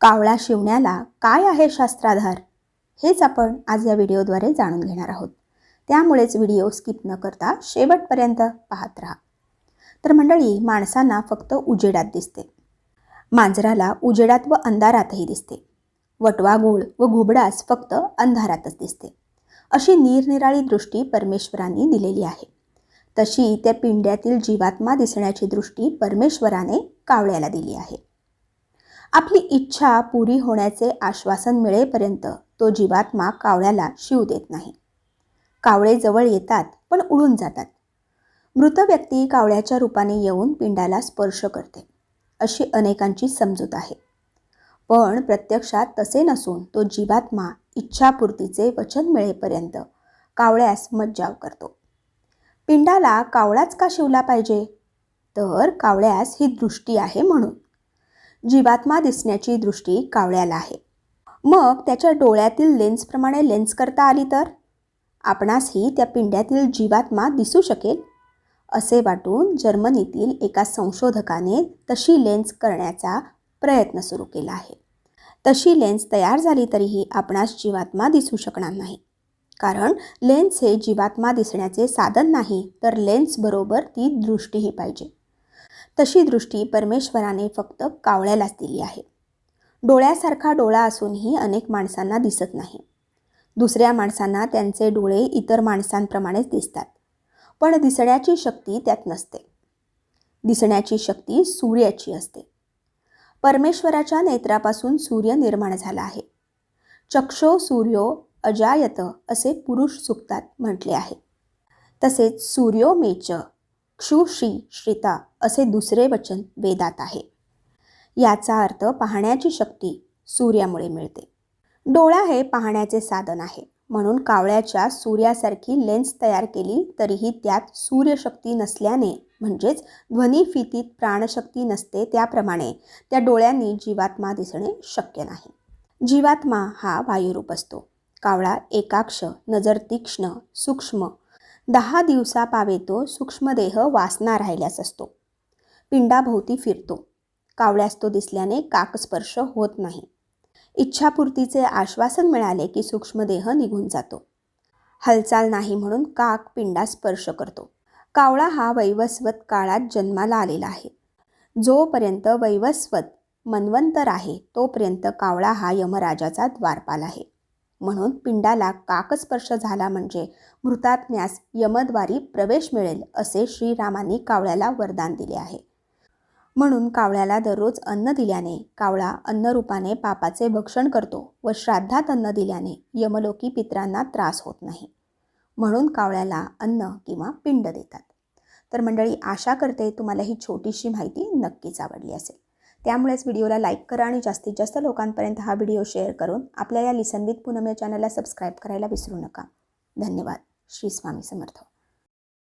कावळा शिवण्याला काय आहे शास्त्राधार? हेच आपण आज या व्हिडिओद्वारे जाणून घेणार आहोत. त्यामुळेच व्हिडिओ स्किप न करता शेवटपर्यंत पाहत राहा. तर मंडळी माणसांना फक्त उजेडात दिसते. मांजराला उजेडात व अंधारातही दिसते. वटवा गूळ व घुबडास फक्त अंधारातच दिसते. अशी निरनिराळी दृष्टी परमेश्वरांनी दिलेली आहे. तशी त्या पिंड्यातील जीवात्मा दिसण्याची दृष्टी परमेश्वराने कावळ्याला दिली आहे. आपली इच्छा पुरी होण्याचे आश्वासन मिळेपर्यंत तो जीवात्मा कावळ्याला शिव देत नाही. कावळे जवळ येतात पण उडून जातात. मृत व्यक्ती कावळ्याच्या रूपाने येऊन पिंडाला स्पर्श करते अशी अनेकांची समजूत आहे. पण प्रत्यक्षात तसे नसून तो जीवात्मा इच्छापूर्तीचे वचन मिळेपर्यंत कावळ्यास मज्जाव करतो. पिंडाला कावळाच का शिवला पाहिजे? तर कावळ्यास ही दृष्टी आहे म्हणून. जीवात्मा दिसण्याची दृष्टी कावळ्याला आहे. मग त्याच्या डोळ्यातील लेन्सप्रमाणे लेन्स करता आली तर? आपणासही त्या पिंड्यातील जीवात्मा दिसू शकेल असे वाटून जर्मनीतील एका संशोधकाने तशी लेन्स करण्याचा प्रयत्न सुरू केला आहे. तशी लेन्स तयार झाली तरीही आपणास जीवात्मा दिसू शकणार नाही. कारण लेन्स हे जीवात्मा दिसण्याचे साधन नाही तर लेन्सबरोबर ती दृष्टीही पाहिजे. तशी दृष्टी परमेश्वराने फक्त कावळ्यालाच दिली आहे. डोळ्यासारखा डोळा असूनही अनेक माणसांना दिसत नाही. दुसऱ्या माणसांना त्यांचे डोळे इतर माणसांप्रमाणेच दिसतात पण दिसण्याची शक्ती त्यात नसते. दिसण्याची शक्ती सूर्याची असते. परमेश्वराच्या नेत्रापासून सूर्य निर्माण झाला आहे. चक्षो सूर्यो अजायत असे पुरुष सुक्तात म्हटले आहे. तसेच सूर्यो मेच क्षुशी श्रिता असे दुसरे वचन वेदात आहे. याचा अर्थ पाहण्याची शक्ती सूर्यामुळे मिळते. डोळा हे पाहण्याचे साधन आहे. म्हणून कावळ्याच्या सूर्यासारखी लेन्स तयार केली तरीही त्यात सूर्यशक्ती नसल्याने म्हणजेच ध्वनिफितीत प्राणशक्ती नसते त्याप्रमाणे त्या डोळ्यांनी जीवात्मा दिसणे शक्य नाही. जीवात्मा हा वायुरूप असतो. कावळा एकाक्ष नजर तीक्ष्ण सूक्ष्म दहा दिवसा पावेतो सूक्ष्मदेह वासना राहिल्यास असतो. पिंडाभोवती फिरतो. कावळ्यास तो दिसल्याने काकस्पर्श होत नाही. इच्छापूर्तीचे आश्वासन मिळाले की सूक्ष्मदेह निघून जातो. हालचाल नाही म्हणून काक पिंडा स्पर्श करतो. कावळा हा वैवस्वत काळात जन्माला आलेला आहे. जोपर्यंत वैवस्वत मन्वंतर आहे तोपर्यंत कावळा हा यमराजाचा द्वारपाल आहे. म्हणून पिंडाला काकस्पर्श झाला म्हणजे मृतात्म्यास यमद्वारी प्रवेश मिळेल असे श्रीरामांनी कावळ्याला वरदान दिले आहे. म्हणून कावळ्याला दररोज अन्न दिल्याने कावळा अन्नरूपाने पापाचे भक्षण करतो व श्राद्धात अन्न दिल्याने यमलोकी पित्रांना त्रास होत नाही. म्हणून कावळ्याला अन्न किंवा पिंड देतात. तर मंडळी आशा करते तुम्हाला ही छोटीशी माहिती नक्कीच आवडली असेल. त्यामुळेच व्हिडिओला लाईक करा आणि जास्तीत जास्त लोकांपर्यंत हा व्हिडिओ शेअर करून आपल्या या लिसन विथ पूनम या चॅनलला सबस्क्राईब करायला विसरू नका. धन्यवाद. श्री स्वामी समर्थ.